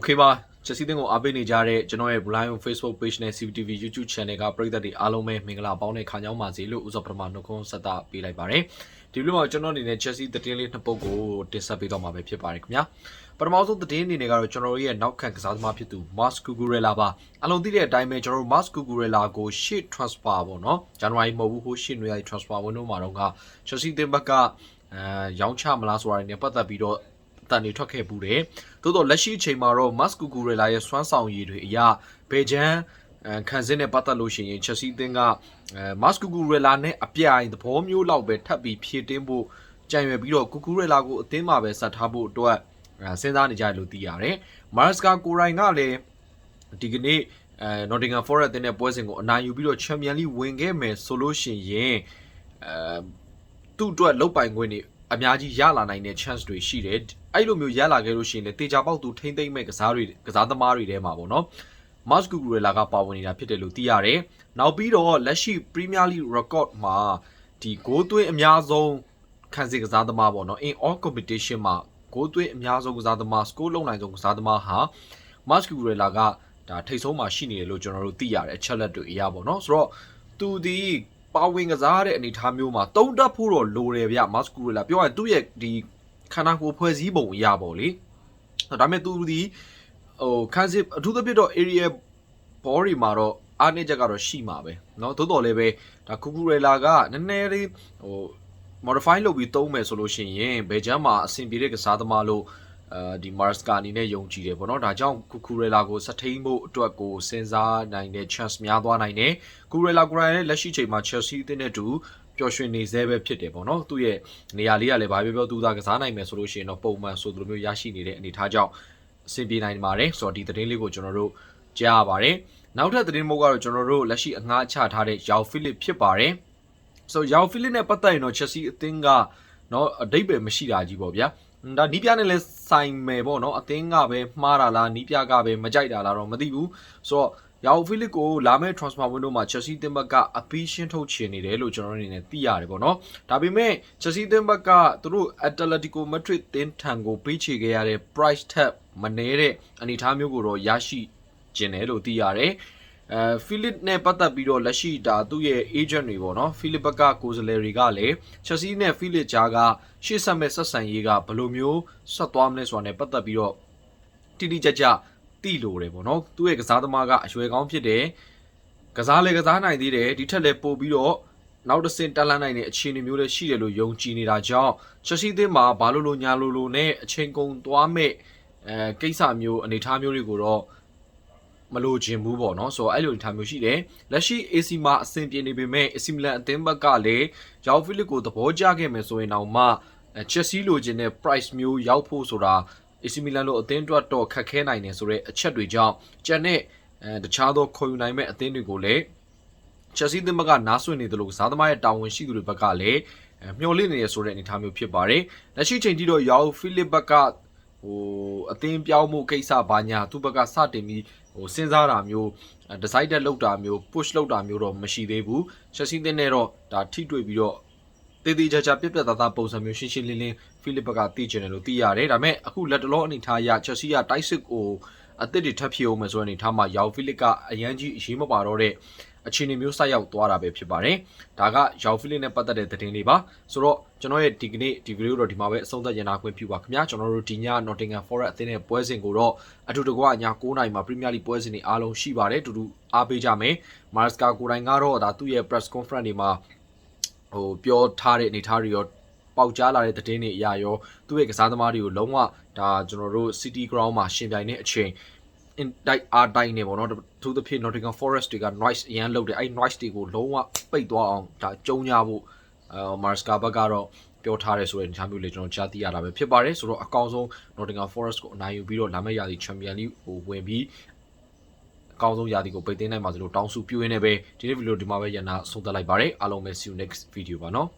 okay ပါချက်စီတင်းကိုအားပေးနေကြတဲ့ကျွန်တော်ရဲ့ Blind on Facebook page နဲ့ CCTV YouTube channel ကပရိသတ်တွေအားလုံးပဲမင်္ဂလာပေါင်းတဲ့ခါကြောင်းပါစေလို့ဦးစောပထမနှုတ်ခွန်းဆက်တာပေးလိုက်ပါတယ်ဒီလိုမှကျွန်တော်အနေနဲ့ Chelsea သတင်းလေးနှစ်ပုဒ်ကိုတင်ဆက်ပေးသွားမှာပဲဖြစ်ပါတယ်ခင်ဗျာပထမဆုံးသတင်းအနေနဲ့ကတော့ကျွန်တော်ရဲ့နောက်ခံကစားသမားဖြစ်သူ Mas Cucurella ပါအလုံးသိတဲ့အတိုင်းပဲကျွန်တော် Mas Cucurella ကိုရှေ့ transfer ပေါ့နော်ဇန်နဝါရီမဟုတ်ဘူးဟိုရှေ့နွေရာ transfer window မှာတော့ Chelsea တင်ဘက်ကအဲရောင်းချမလားဆိုတာတွေနဲ့ပတ်သက်ပြီးတော့ တန်နေထွက်ခဲ့ပူတယ်။သို့တော့လက်ရှိအချိန်မှာတော့ Mas Cucurella ရဲ့စွမ်းဆောင်ရည်တွေအရဘေဂျန်အဲခံစစ်နဲ့ပတ်သက်လို့ရှိရင် Chelsea အသင်းကအဲ Mas Cucurella နဲ့အပြိုင်သဘောမျိုးလောက်ပဲထပ်ပြီးဖြည့်တင်းဖို့ကြံရွယ်ပြီးတော့ Cucurella ကိုအသင်းမှာပဲဆက်ထားဖို့အတွက်အဲစဉ်းစားနေကြတယ်လို့သိရတယ်။ Maresca ကိုရိုင်ကလည်းဒီကနေ့အဲ Nottingham Forest အသင်းနဲ့ပွဲစဉ်ကိုအနိုင်ယူပြီးတော့ Champions League ဝင်ခဲ့မယ်ဆိုလို့ရှိရင်အဲသူ့အတွက်လုတ်ပိုင်ခွင့်တွေ အများကြီးရလာနိုင်တဲ့ chance တွေရှိတယ်အဲ့လိုမျိုးရလာခဲ့လို့ရှိရင်လေတေချာပေါက်သူထိမ့်သိမ့်မဲ့ကစားတွေကစားသမားတွေထဲမှာပေါ့နော်မတ်ကူဂူရလာကပါဝင်နေတာဖြစ်တယ်လို့သိရတယ်နောက်ပြီးတော့လက်ရှိ Premier League record မှာဒီဂိုးသွင်းအများဆုံးခံစစ်ကစားသမားပေါ့နော် in all competition မှာဂိုးသွင်းအများဆုံးကစားသမား score လုပ်နိုင်ဆုံးကစားသမားဟာမတ်ကူဂူရလာကဒါထိတ်ဆုံးမှာရှိနေတယ်လို့ကျွန်တော်တို့သိရတယ်အချက်လက်တွေအရာပေါ့နော်ဆိုတော့သူဒီ ပါဝင်ကစားတဲ့အနေအထားမျိုးမှာတုံးတက်ဖို့တော့လိုတယ်ဗျမတ်ကူရလာပြောရရင်သူ့ရဲ့ဒီခန္ဓာကိုယ်ဖွဲ့စည်းပုံအရာပေါ့လေဒါပေမဲ့သူဒီဟိုခန်းစစ်အထူးသဖြင့်တော့ area ဘောတွေမှာတော့အားနည်းချက်ကတော့ရှိမှာပဲเนาะသို့တော်လည်းပဲဒါကူကူရလာကနည်းနည်းလေးဟို modify လုပ်ပြီးသုံးမယ်ဆိုလို့ရှိရင်ဘယ်ချမ်းမှာအဆင်ပြေတဲ့ကစားသမားလို့ အဲဒီ Mars ကအနေနဲ့ယုံကြည်တယ်ပေါ့နော်ဒါကြောင့်ကူကူရလာကိုစထိန်ဖို့အတွက်ကိုစဉ်းစားနိုင်တဲ့ chance များသွားနိုင်တယ်ကူရလာကိုရိုင်ရဲ့လက်ရှိချိန်မှာ Chelsea အသင်းနဲ့တူပျော်ရွှင်နေသေးပဲဖြစ်တယ်ပေါ့နော်သူ့ရဲ့နေရာလေးကလည်းဘာပြောပြောသူသာကစားနိုင်မယ်ဆိုလို့ရှိရင်တော့ပုံမှန်ဆိုသလိုမျိုးရရှိနေတဲ့အနေအထားကြောင့်အဆင်ပြေနိုင်ပါတယ်ဆိုတော့ဒီသတင်းလေးကိုကျွန်တော်တို့ကြားရပါတယ်နောက်ထပ်သတင်းမို့ကတော့ကျွန်တော်တို့လက်ရှိအငှားချထားတဲ့ယောက်ဖိလစ်ဖြစ်ပါတယ်ဆိုယောက်ဖိလစ်နဲ့ပတ်သက်ရင်တော့ Chelsea အသင်းကနော်အတိတ်ပဲမရှိတာကြီးပေါ့ဗျာ ဒါနီးပြနဲ့လဲဆိုင်မယ်ပေါ့နော်အသင်းကပဲမှားတာလားနီးပြကပဲမကြိုက်တာလားတော့မသိဘူးဆိုတော့ယာအိုဖီလစ်ကိုလာမယ့် transfer window မှာ Chelsea တင်ဘက်ကအပီးရှင်းထုတ်ချင်နေတယ်လို့ကျွန်တော်တို့အနေနဲ့သိရတယ်ပေါ့နော်ဒါပေမဲ့ Chelsea တင်ဘက်ကသူတို့ Atletico Madrid တင်ထံကိုပေးချေခဲ့ရတဲ့ price tag မနည်းတဲ့အနေအထားမျိုးကိုတော့ရရှိကျင်တယ်လို့သိရတယ် အဲဖိလစ်နဲ့ပတ်သက်ပြီးတော့လက်ရှိဒါသူ့ရဲ့ agent တွေပေါ့နော်ဖိလစ်ဘက်ကကိုယ်စားလှယ်တွေကလည်း Chelsea နဲ့ဖိလစ်ကြားကရှေ့ဆက်မဲ့ဆက်ဆံရေးကဘယ်လိုမျိုးဆက်သွားမလဲဆိုတာနဲ့ပတ်သက်ပြီးတော့တိတိကျကျတိလို့တယ်ပေါ့နော်သူ့ရဲ့ကစားသမားကအရွယ်ကောင်းဖြစ်တယ်ကစားလေကစားနိုင်သေးတယ်ဒီထက်လည်းပို့ပြီးတော့နောက်တစ်ဆင့်တက်လှမ်းနိုင်တဲ့အခြေအနေမျိုးလည်းရှိတယ်လို့ယုံကြည်နေတာကြောင့် Chelsea သင်းမှာဘာလို့လို့ညာလို့လို့နဲ့အချိန်ကုန်သွားမဲ့အဲကိစ္စမျိုးအနေအထားမျိုးတွေကိုတော့ မလို့ခြင်းဘူးပေါ့နော်ဆိုတော့အဲ့လိုအနေအထားမျိုးရှိတယ်လက်ရှိ AC မှာအဆင်ပြေနေပေမဲ့ AC Milan အသင်းဘက်ကလည်းဂျောက်ဖိလစ်ကိုသဘောကျခဲ့မယ်ဆိုရင်တော့မှ Chelsea လိုချင်တဲ့ price မျိုးရောက်ဖို့ဆိုတာ AC Milan လိုအသင်းအတွက်တော့ခက်ခဲနိုင်တယ်ဆိုတော့အချက်တွေကြောင့်ကျန်တဲ့အဲတခြားသောခေါ်ယူနိုင်မဲ့အသင်းတွေကိုလည်း Chelsea သင်းဘက်ကနားဆွနေတယ်လို့စားသမားရဲ့တာဝန်ရှိသူတွေဘက်ကလည်းမျှော်လင့်နေရဆိုတဲ့အနေအထားမျိုးဖြစ်ပါတယ်။လက်ရှိချိန်ထိတော့ယောဖိလစ်ဘက်က ဟိုအသင်းပြောင်းမှုကိစ္စဘာညာသူ့ဘက်ကစတင်ပြီးဟိုစဉ်းစားတာမျိုး decided လုပ်တာမျိုး push လုပ်တာမျိုးတော့မရှိသေးဘူး။ Chelsea သင်းနဲ့တော့ဒါထိတွေ့ပြီးတော့တည်တည်ကြကြပြက်ပြက်သားသားပုံစံမျိုးရှင်းရှင်းလင်းလင်းဖိလစ်ဘက်ကသိကျင်တယ်လို့သိရတယ်ဒါပေမဲ့အခုလက်တလောအနေထားအရ Chelsea ကတိုက်စစ်ကို အသစ်တွေထပ်ဖြည့်အောင်မယ်ဆိုတဲ့အနေထားမှာယောက်ဖိလစ်ကအရန်ကြီးအရေးမပါတော့တဲ့အခြေအနေမျိုးဆိုက်ရောက်သွားတာပဲဖြစ်ပါတယ်ဒါကယောက်ဖိလစ်နဲ့ပတ်သက်တဲ့သတင်းလေးပါဆိုတော့ကျွန်တော်ရဲ့ဒီကနေ့ဒီဗီဒီယိုတော့ဒီမှာပဲအဆုံးသတ်ရနာခွင့်ပြုပါခင်ဗျာကျွန်တော်တို့ဒီည Nottingham Forest အသင်းရဲ့ပွဲစဉ်ကိုတော့အထူးတကွည9နာရီမှာ Premier League ပွဲစဉ်တွေအားလုံးရှိပါတယ်တူတူအားပေးကြမယ် Maresca ကိုတိုင်ကတော့ဒါသူ့ရဲ့ press conference တွေမှာဟိုပြောထားတဲ့အနေထားတွေရော ပေါက်ကြားလာတဲ့သတင်းတွေအရာရောသူ့ရဲ့ကစားသမားတွေကိုလုံးဝဒါကျွန်တော်တို့ City Ground မှာရှင်ပြိုင်တဲ့အချိန် in တိုက်အားတိုင်းနေပေါ့နော်သူသဖြင့် Nottingham Forest တွေက noise အရန်လုပ်တယ်အဲ့ noise တွေကိုလုံးဝပိတ်သွားအောင်ဒါကြုံညာဖို့အဲ Marska ဘက်ကတော့ပြောထားတယ်ဆိုတဲ့အခြားမျိုးလေးကျွန်တော်ကြားသိရတာပဲဖြစ်ပါတယ်ဆိုတော့အကောင်းဆုံး Nottingham Forest ကိုအနိုင်ယူပြီးတော့လာမယ့်ရာသီ Champion League ကိုဝင်ပြီးအကောင်းဆုံးရာသီကိုပိတ်သိမ်းနိုင်ပါစေလို့တောင်းစုပြုရင်းနဲ့ပဲဒီနေ့ဗီဒီယိုဒီမှာပဲရန်နာဆုံးသက်လိုက်ပါတယ်အားလုံးပဲ see you next video ပါနော်